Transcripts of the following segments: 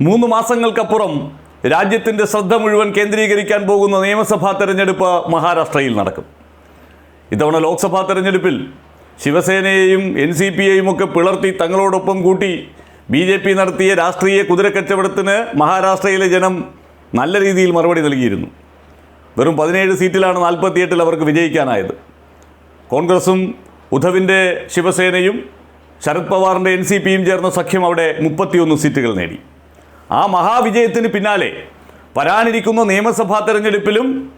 മൂന്ന് മാസങ്ങൾക്കപ്പുറം രാജ്യത്തിന്റെ ശ്രദ്ധ മുഴുവൻ കേന്ദ്രീകരിക്കാൻ പോകുന്ന നിയമസഭാ തെരഞ്ഞെടുപ്പ് മഹാരാഷ്ട്രയിൽ നടക്കും. ഇത്തവണ ലോക്സഭാ തെരഞ്ഞെടുപ്പിൽ ശിവസേനയെയും എൻ സി പിയെയും ഒക്കെ പിളർത്തി തങ്ങളോടൊപ്പം കൂട്ടി ബി ജെ പി നടത്തിയ രാഷ്ട്രീയ കുതിരക്കച്ചവടത്തിന് മഹാരാഷ്ട്രയിലെ ജനം നല്ല രീതിയിൽ മറുപടി നൽകിയിരുന്നു. വെറും പതിനേഴ് സീറ്റിലാണ് നാൽപ്പത്തിയെട്ടിൽ അവർക്ക് വിജയിക്കാനായത്. കോൺഗ്രസും ഉദ്ധവിന്റെ ശിവസേനയും ശരത് പവാറിന്റെ എൻ സി പിയും ചേർന്ന സഖ്യം അവിടെ മുപ്പത്തിയൊന്ന് സീറ്റുകൾ നേടി. ആ മഹാവിജയത്തിന് പിന്നാലെ വരാനിരിക്കുന്ന നിയമസഭാ തെരഞ്ഞെടുപ്പിലും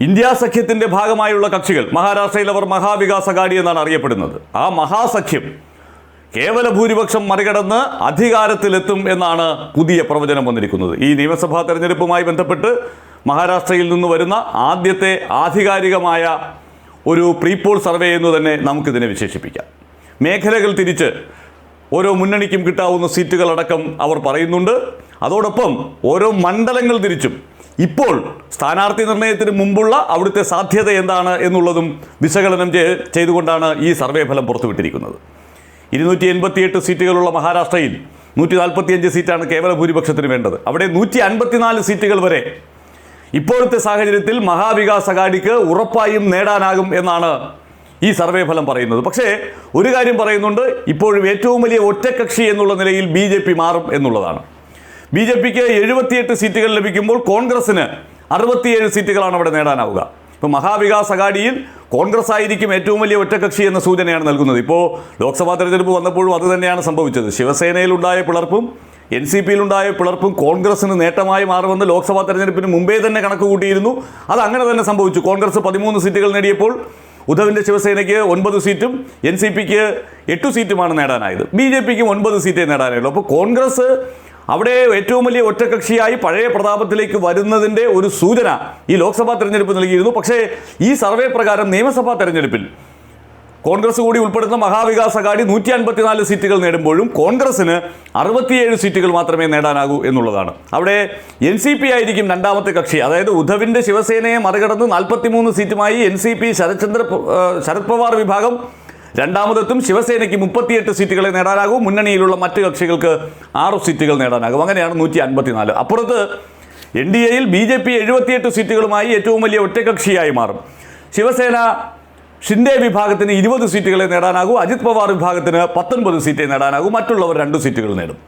ഇന്ത്യ സഖ്യത്തിന്റെ ഭാഗമായുള്ള കക്ഷികൾ മഹാരാഷ്ട്രയിൽ അവർ മഹാവികാസ് അഘാടി എന്നാണ് അറിയപ്പെടുന്നത്. ആ മഹാസഖ്യം കേവല ഭൂരിപക്ഷം മറികടന്ന് അധികാരത്തിലെത്തും എന്നാണ് പുതിയ പ്രവചനം വന്നിരിക്കുന്നത്. ഈ നിയമസഭാ തെരഞ്ഞെടുപ്പുമായി ബന്ധപ്പെട്ട് മഹാരാഷ്ട്രയിൽ നിന്ന് വരുന്ന ആദ്യത്തെ ആധികാരികമായ ഒരു പ്രീപോൾ സർവേ എന്ന് തന്നെ നമുക്കിതിനെ വിശേഷിപ്പിക്കാം. മേഖലകൾ തിരിച്ച് ഓരോ മുന്നണിക്കും കിട്ടാവുന്ന സീറ്റുകളടക്കം അവർ പറയുന്നുണ്ട്. അതോടൊപ്പം ഓരോ മണ്ഡലങ്ങൾ തിരിച്ചും. ഇപ്പോൾ സ്ഥാനാർത്ഥി നിർണയത്തിന് മുമ്പുള്ള അവിടുത്തെ സാധ്യത എന്താണ് എന്നുള്ളതും വിശകലനം ചെയ്- ചെയ്തുകൊണ്ടാണ് ഈ സർവേ ഫലം പുറത്തുവിട്ടിരിക്കുന്നത്. ഇരുന്നൂറ്റി എൺപത്തിയെട്ട് സീറ്റുകളുള്ള മഹാരാഷ്ട്രയിൽ നൂറ്റി നാൽപ്പത്തിയഞ്ച് സീറ്റാണ് കേവല ഭൂരിപക്ഷത്തിന് വേണ്ടത്. അവിടെ നൂറ്റി അൻപത്തിനാല് സീറ്റുകൾ വരെ. ഇപ്പോഴത്തെ സാഹചര്യത്തിൽ മഹാവികാസ് അഘാഡിക്ക് ഉറപ്പായും നേടാനാകും എന്നാണ് ഈ സർവേ ഫലം പറയുന്നത്. പക്ഷേ ഒരു കാര്യം പറയുന്നുണ്ട്. ഇപ്പോഴും ഏറ്റവും വലിയ ഒറ്റക്കക്ഷി എന്നുള്ള നിലയിൽ ബി ജെ പി മാറും എന്നുള്ളതാണ്. ബി ജെ പിക്ക് എഴുപത്തിയെട്ട് സീറ്റുകൾ ലഭിക്കുമ്പോൾ കോൺഗ്രസ്സിന് അറുപത്തിയേഴ് സീറ്റുകളാണ് അവിടെ നേടാനാവുക. ഇപ്പോൾ മഹാവികാസ് അഘാഡിയിൽ കോൺഗ്രസ് ആയിരിക്കും ഏറ്റവും വലിയ ഒറ്റക്കക്ഷി എന്ന സൂചനയാണ് നൽകുന്നത്. ഇപ്പോൾ ലോക്സഭാ തെരഞ്ഞെടുപ്പ് വന്നപ്പോഴും അത് തന്നെയാണ് സംഭവിച്ചത്. ശിവസേനയിലുണ്ടായ പിളർപ്പും എൻ സി പിയിലുണ്ടായ പിളർപ്പും കോൺഗ്രസിന് നേട്ടമായി മാറുമെന്ന് ലോക്സഭാ തെരഞ്ഞെടുപ്പിന് മുമ്പേ തന്നെ കണക്ക് കൂട്ടിയിരുന്നു. അത് അങ്ങനെ തന്നെ സംഭവിച്ചു. കോൺഗ്രസ് പതിമൂന്ന് സീറ്റുകൾ നേടിയപ്പോൾ ഉദ്ധവിന്റെ ശിവസേനയ്ക്ക് ഒൻപത് സീറ്റും എൻ സി പിക്ക് എട്ട് സീറ്റുമാണ് നേടാനായത്. ബി ജെ പിക്കും ഒൻപത് സീറ്റേ നേടാനായുള്ളൂ. അപ്പോൾ കോൺഗ്രസ് അവിടെ ഏറ്റവും വലിയ ഒറ്റകക്ഷിയായി പഴയ പ്രതാപത്തിലേക്ക് വരുന്നതിന്റെ ഒരു സൂചന ഈ ലോക്സഭാ തെരഞ്ഞെടുപ്പ് നൽകിയിരുന്നു. പക്ഷേ ഈ സർവേ പ്രകാരം നിയമസഭാ തെരഞ്ഞെടുപ്പിൽ കോൺഗ്രസ് കൂടി ഉൾപ്പെടുന്ന മഹാവികാസ് അഘാടി നൂറ്റി അൻപത്തിനാല് സീറ്റുകൾ നേടുമ്പോഴും കോൺഗ്രസിന് അറുപത്തിയേഴ് സീറ്റുകൾ മാത്രമേ നേടാനാകൂ എന്നുള്ളതാണ്. അവിടെ എൻ സി പി ആയിരിക്കും രണ്ടാമത്തെ കക്ഷി. അതായത് ഉദ്ധവിന്റെ ശിവസേനയെ മറികടന്ന് നാൽപ്പത്തിമൂന്ന് സീറ്റുമായി N C P Sharadchandra Sharad Pawar വിഭാഗം രണ്ടാമതെത്തും ശിവസേനയ്ക്ക് മുപ്പത്തിയെട്ട് സീറ്റുകളെ നേടാനാകും. മുന്നണിയിലുള്ള മറ്റ് കക്ഷികൾക്ക് ആറ് സീറ്റുകൾ നേടാനാകും. അങ്ങനെയാണ് നൂറ്റി അൻപത്തിനാല് അപ്പുറത്ത് എൻ ഡി എയിൽ ബി ജെ പി എഴുപത്തിയെട്ട് സീറ്റുകളുമായി ഏറ്റവും വലിയ ഒറ്റകക്ഷിയായി മാറും. ശിവസേന ഷിൻഡെ വിഭാഗത്തിന് ഇരുപത് സീറ്റുകളെ നേടാനാകൂ. അജിത് പവാർ വിഭാഗത്തിന് പത്തൊൻപത് സീറ്റേ നേടാനാകൂ. മറ്റുള്ളവർ രണ്ട് സീറ്റുകൾ നേടും.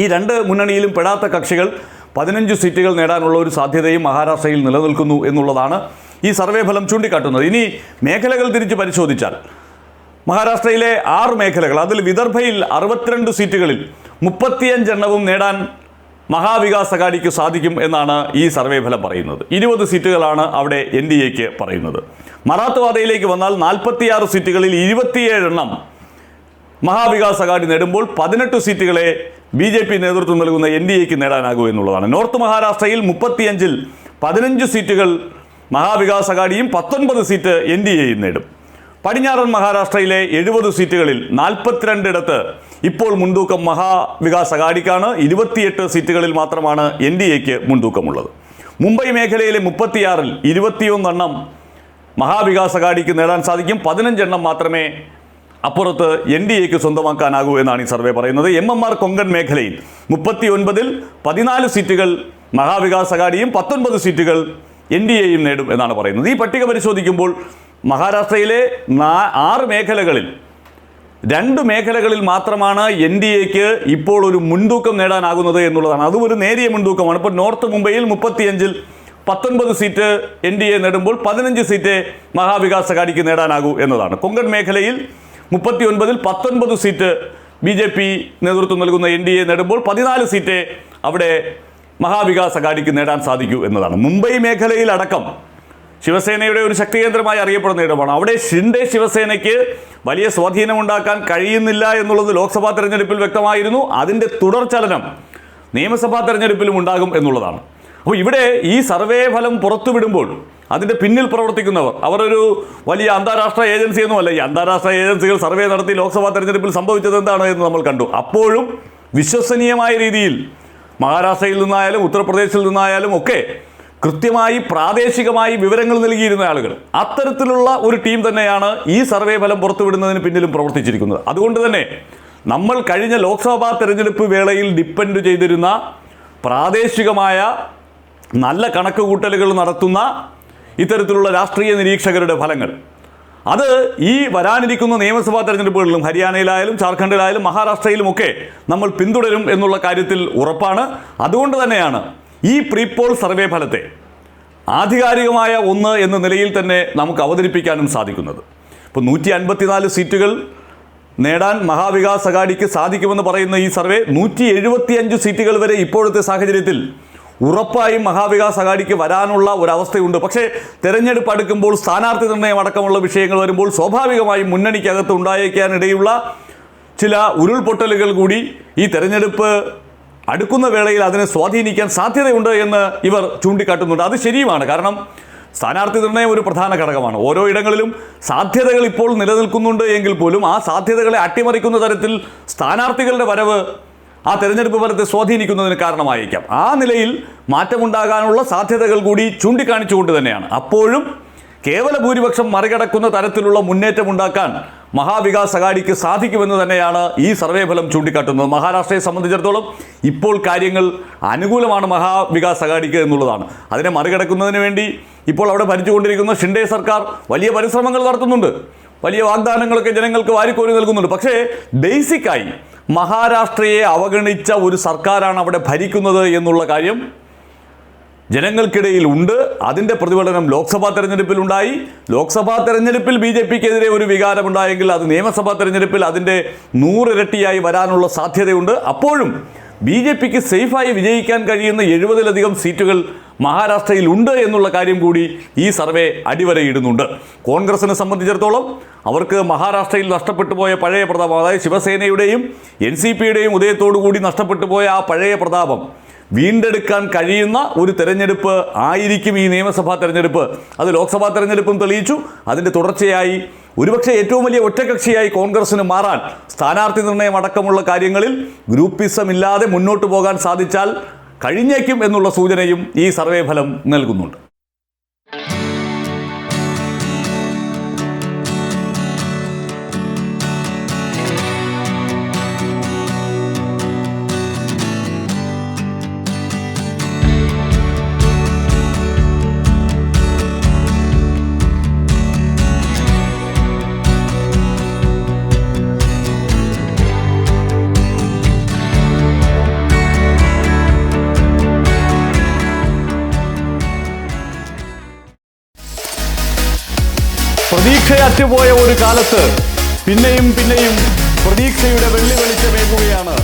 ഈ രണ്ട് മുന്നണിയിലും പെടാത്ത കക്ഷികൾ പതിനഞ്ച് സീറ്റുകൾ നേടാനുള്ള ഒരു സാധ്യതയും മഹാരാഷ്ട്രയിൽ നിലനിൽക്കുന്നു എന്നുള്ളതാണ് ഈ സർവേ ഫലം ചൂണ്ടിക്കാട്ടുന്നത്. ഇനി മേഖലകൾ തിരിച്ച് പരിശോധിച്ചാൽ മഹാരാഷ്ട്രയിലെ ആറ് മേഖലകൾ അതിൽ വിദർഭയിൽ അറുപത്തിരണ്ട് സീറ്റുകളിൽ മുപ്പത്തിയഞ്ചെണ്ണവും നേടാൻ മഹാവികാസ് അഘാഡിക്ക് സാധിക്കും എന്നാണ് ഈ സർവേ ഫലം പറയുന്നത്. ഇരുപത് സീറ്റുകളാണ് അവിടെ എൻ ഡി എക്ക് പറയുന്നത്. മറാത്ത്വാദയിലേക്ക് വന്നാൽ നാൽപ്പത്തിയാറ് സീറ്റുകളിൽ ഇരുപത്തിയേഴെണ്ണം മഹാവികാസ് അഗാഡി നേടുമ്പോൾ പതിനെട്ട് സീറ്റുകളെ ബി ജെ പി നേതൃത്വം നൽകുന്ന എൻ ഡി എക്ക് നേടാനാകൂ എന്നുള്ളതാണ്. നോർത്ത് മഹാരാഷ്ട്രയിൽ മുപ്പത്തിയഞ്ചിൽ പതിനഞ്ച് സീറ്റുകൾ മഹാവികാസ് അഗാഡിയും പത്തൊൻപത് സീറ്റ് എൻ ഡി എയും നേടും. പടിഞ്ഞാറൻ മഹാരാഷ്ട്രയിലെ എഴുപത് സീറ്റുകളിൽ നാൽപ്പത്തിരണ്ടിടത്ത് ഇപ്പോൾ മുൻതൂക്കം മഹാവികാസ് അഗാഡിക്കാണ് ഇരുപത്തിയെട്ട് സീറ്റുകളിൽ മാത്രമാണ് എൻ ഡി എക്ക് മുൻതൂക്കമുള്ളത്. മുംബൈ മേഖലയിലെ മുപ്പത്തിയാറിൽ ഇരുപത്തിയൊന്നെണ്ണം മഹാവികാസ് അഘാഡിക്ക് നേടാൻ സാധിക്കും. പതിനഞ്ചെണ്ണം മാത്രമേ അപ്പുറത്ത് എൻ ഡി എക്ക് സ്വന്തമാക്കാനാകൂ എന്നാണ് ഈ സർവേ പറയുന്നത്. എം എം ആർ കൊങ്കൺ മേഖലയിൽ മുപ്പത്തി ഒൻപതിൽ പതിനാല് സീറ്റുകൾ മഹാവികാസ് അഘാഡിയും പത്തൊൻപത് സീറ്റുകൾ എൻ ഡി എയും നേടും എന്നാണ് പറയുന്നത്. ഈ പട്ടിക പരിശോധിക്കുമ്പോൾ മഹാരാഷ്ട്രയിലെ ആറ് മേഖലകളിൽ രണ്ട് മേഖലകളിൽ മാത്രമാണ് എൻ ഡി എക്ക് ഇപ്പോൾ ഒരു മുൻതൂക്കം നേടാനാകുന്നത് എന്നുള്ളതാണ്. അതും ഒരു നേരിയ മുൻതൂക്കമാണ്. ഇപ്പോൾ നോർത്ത് മുംബൈയിൽ മുപ്പത്തിയഞ്ചിൽ പത്തൊൻപത് സീറ്റ് എൻ ഡി എ നേടുമ്പോൾ പതിനഞ്ച് സീറ്റ് മഹാവികാസ് അഘാഡിക്ക് നേടാനാകൂ എന്നതാണ്. കൊങ്കൺ മേഖലയിൽ മുപ്പത്തി ഒൻപതിൽ പത്തൊൻപത് സീറ്റ് ബി ജെ പി നേതൃത്വം നൽകുന്ന എൻ ഡി എ നേടുമ്പോൾ പതിനാല് സീറ്റ് അവിടെ മഹാവികാസ് അഘാഡിക്ക് നേടാൻ സാധിക്കൂ എന്നതാണ്. മുംബൈ മേഖലയിൽ അടക്കം ശിവസേനയുടെ ഒരു ശക്തികേന്ദ്രമായി അറിയപ്പെടുന്ന ഇടമാണ്. അവിടെ ഷിൻഡെ ശിവസേനയ്ക്ക് വലിയ സ്വാധീനമുണ്ടാക്കാൻ കഴിയുന്നില്ല എന്നുള്ളത് ലോക്സഭാ തെരഞ്ഞെടുപ്പിൽ വ്യക്തമായിരുന്നു. അതിന്റെ തുടർചലനം നിയമസഭാ തെരഞ്ഞെടുപ്പിലും ഉണ്ടാകും എന്നുള്ളതാണ്. അപ്പോൾ ഇവിടെ ഈ സർവേ ഫലം പുറത്തുവിടുമ്പോൾ അതിന്റെ പിന്നിൽ പ്രവർത്തിക്കുന്നവർ അവരൊരു വലിയ അന്താരാഷ്ട്ര ഏജൻസിയൊന്നുമല്ല ഈ അന്താരാഷ്ട്ര ഏജൻസികൾ സർവേ നടത്തി ലോക്സഭാ തെരഞ്ഞെടുപ്പിൽ സംഭവിച്ചത് എന്താണ് എന്ന് നമ്മൾ കണ്ടു. അപ്പോഴും വിശ്വസനീയമായ രീതിയിൽ മഹാരാഷ്ട്രയിൽ നിന്നായാലും ഉത്തർപ്രദേശിൽ നിന്നായാലും ഒക്കെ കൃത്യമായി പ്രാദേശികമായി വിവരങ്ങൾ നൽകിയിരുന്ന ആളുകൾ. അത്തരത്തിലുള്ള ഒരു ടീം തന്നെയാണ് ഈ സർവേ ഫലം പുറത്തുവിടുന്നതിന് പിന്നിലും പ്രവർത്തിച്ചിരിക്കുന്നത്. അതുകൊണ്ട് തന്നെ നമ്മൾ കഴിഞ്ഞ ലോക്സഭാ തെരഞ്ഞെടുപ്പ് വേളയിൽ ഡിപ്പെൻഡ് ചെയ്തിരുന്ന പ്രാദേശികമായ നല്ല കണക്ക് കൂട്ടലുകൾ നടത്തുന്ന ഇത്തരത്തിലുള്ള രാഷ്ട്രീയ നിരീക്ഷകരുടെ ഫലങ്ങൾ. അത് ഈ വരാനിരിക്കുന്ന നിയമസഭാ തെരഞ്ഞെടുപ്പുകളിലും ഹരിയാനയിലായാലും ജാർഖണ്ഡിലായാലും മഹാരാഷ്ട്രയിലുമൊക്കെ നമ്മൾ പിന്തുടരും എന്നുള്ള കാര്യത്തിൽ ഉറപ്പാണ്. അതുകൊണ്ട് തന്നെയാണ് ഈ പ്രീപോൾ സർവേ ഫലത്തെ ആധികാരികമായ ഒന്ന് എന്ന നിലയിൽ തന്നെ നമുക്ക് അവതരിപ്പിക്കാനും സാധിക്കുന്നത്. ഇപ്പോൾ നൂറ്റി അൻപത്തിനാല് സീറ്റുകൾ നേടാൻ മഹാവികാസ് അഘാടിക്ക് സാധിക്കുമെന്ന് പറയുന്ന ഈ സർവേ നൂറ്റി എഴുപത്തിയഞ്ച് സീറ്റുകൾ വരെ ഇപ്പോഴത്തെ സാഹചര്യത്തിൽ ഉറപ്പായും മഹാവികാസ് അഘാഡിക്ക് വരാനുള്ള ഒരവസ്ഥയുണ്ട്. പക്ഷേ തെരഞ്ഞെടുപ്പ് അടുക്കുമ്പോൾ സ്ഥാനാർത്ഥി നിർണയം അടക്കമുള്ള വിഷയങ്ങൾ വരുമ്പോൾ സ്വാഭാവികമായും മുന്നണിക്കകത്ത് ഉണ്ടായേക്കാനിടയുള്ള ചില ഉരുൾപൊട്ടലുകൾ കൂടി ഈ തെരഞ്ഞെടുപ്പ് അടുക്കുന്ന വേളയിൽ അതിനെ സ്വാധീനിക്കാൻ സാധ്യതയുണ്ട് എന്ന് ഇവർ ചൂണ്ടിക്കാട്ടുന്നുണ്ട്. അത് ശരിയുമാണ്. കാരണം സ്ഥാനാർത്ഥി നിർണയം ഒരു പ്രധാന ഘടകമാണ്. ഓരോ ഇടങ്ങളിലും സാധ്യതകൾ ഇപ്പോൾ നിലനിൽക്കുന്നുണ്ട് എങ്കിൽ പോലും ആ സാധ്യതകളെ അട്ടിമറിക്കുന്ന തരത്തിൽ സ്ഥാനാർത്ഥികളുടെ വരവ് ആ തെരഞ്ഞെടുപ്പ് ഫലത്തെ സ്വാധീനിക്കുന്നതിന് കാരണമായേക്കാം. ആ നിലയിൽ മാറ്റമുണ്ടാകാനുള്ള സാധ്യതകൾ കൂടി ചൂണ്ടിക്കാണിച്ചുകൊണ്ട് തന്നെയാണ്. അപ്പോഴും കേവല ഭൂരിപക്ഷം മറികടക്കുന്ന തരത്തിലുള്ള മുന്നേറ്റം ഉണ്ടാക്കാൻ മഹാവികാസ് അഗാഡിക്ക് സാധിക്കുമെന്ന് തന്നെയാണ് ഈ സർവേ ഫലം ചൂണ്ടിക്കാട്ടുന്നത്. മഹാരാഷ്ട്രയെ സംബന്ധിച്ചിടത്തോളം ഇപ്പോൾ കാര്യങ്ങൾ അനുകൂലമാണ് മഹാവികാസ് അഗാഡിക്ക് എന്നുള്ളതാണ്. അതിനെ മറികടക്കുന്നതിന് വേണ്ടി ഇപ്പോൾ അവിടെ ഭരിച്ചുകൊണ്ടിരിക്കുന്ന ഷിൻഡെ സർക്കാർ വലിയ പരിശ്രമങ്ങൾ നടത്തുന്നുണ്ട്. വലിയ വാഗ്ദാനങ്ങളൊക്കെ ജനങ്ങൾക്ക് വാരിക്കോരി നൽകുന്നുണ്ട്. പക്ഷേ ബേസിക്കായി മഹാരാഷ്ട്രയെ അവഗണിച്ച ഒരു സർക്കാരാണ് അവിടെ ഭരിക്കുന്നത് എന്നുള്ള കാര്യം ജനങ്ങൾക്കിടയിൽ ഉണ്ട്. അതിന്റെ പ്രതിഫലനം ലോക്സഭാ തെരഞ്ഞെടുപ്പിൽ ഉണ്ടായി. ലോക്സഭാ തെരഞ്ഞെടുപ്പിൽ ബി ജെ പിക്കെതിരെ ഒരു വികാരമുണ്ടായെങ്കിൽ അത് നിയമസഭാ തെരഞ്ഞെടുപ്പിൽ അതിന്റെ നൂറിരട്ടിയായി വരാനുള്ള സാധ്യതയുണ്ട്. അപ്പോഴും ബി ജെ പിക്ക് സേഫായി വിജയിക്കാൻ കഴിയുന്ന എഴുപതിലധികം സീറ്റുകൾ മഹാരാഷ്ട്രയിൽ ഉണ്ട് എന്നുള്ള കാര്യം കൂടി ഈ സർവേ അടിവരയിടുന്നുണ്ട്. കോൺഗ്രസിനെ സംബന്ധിച്ചിടത്തോളം അവർക്ക് മഹാരാഷ്ട്രയിൽ നഷ്ടപ്പെട്ടു പോയ പഴയ പ്രതാപം അതായത് ശിവസേനയുടെയും എൻ സി പിയുടെയും ഉദയത്തോടു കൂടി നഷ്ടപ്പെട്ടു പോയ ആ പഴയ പ്രതാപം വീണ്ടെടുക്കാൻ കഴിയുന്ന ഒരു തെരഞ്ഞെടുപ്പ് ആയിരിക്കും ഈ നിയമസഭാ തെരഞ്ഞെടുപ്പ്. അത് ലോക്സഭാ തെരഞ്ഞെടുപ്പും തെളിയിച്ചു. അതിന്റെ തുടർച്ചയായി ഒരുപക്ഷെ ഏറ്റവും വലിയ ഒറ്റകക്ഷിയായി കോൺഗ്രസിന് മാറാൻ സ്ഥാനാർത്ഥി നിർണയം അടക്കമുള്ള കാര്യങ്ങളിൽ ഗ്രൂപ്പിസം ഇല്ലാതെ മുന്നോട്ട് പോകാൻ സാധിച്ചാൽ കഴിഞ്ഞേക്കും എന്നുള്ള സൂചനയും ഈ സർവേ ഫലം നൽകുന്നുണ്ട്. പ്രതീക്ഷയറ്റുപോയ ഒരു കാലത്ത് പിന്നെയും പിന്നെയും പ്രതീക്ഷയുടെ വെള്ളി വെളിച്ചമേകുകയാണ്.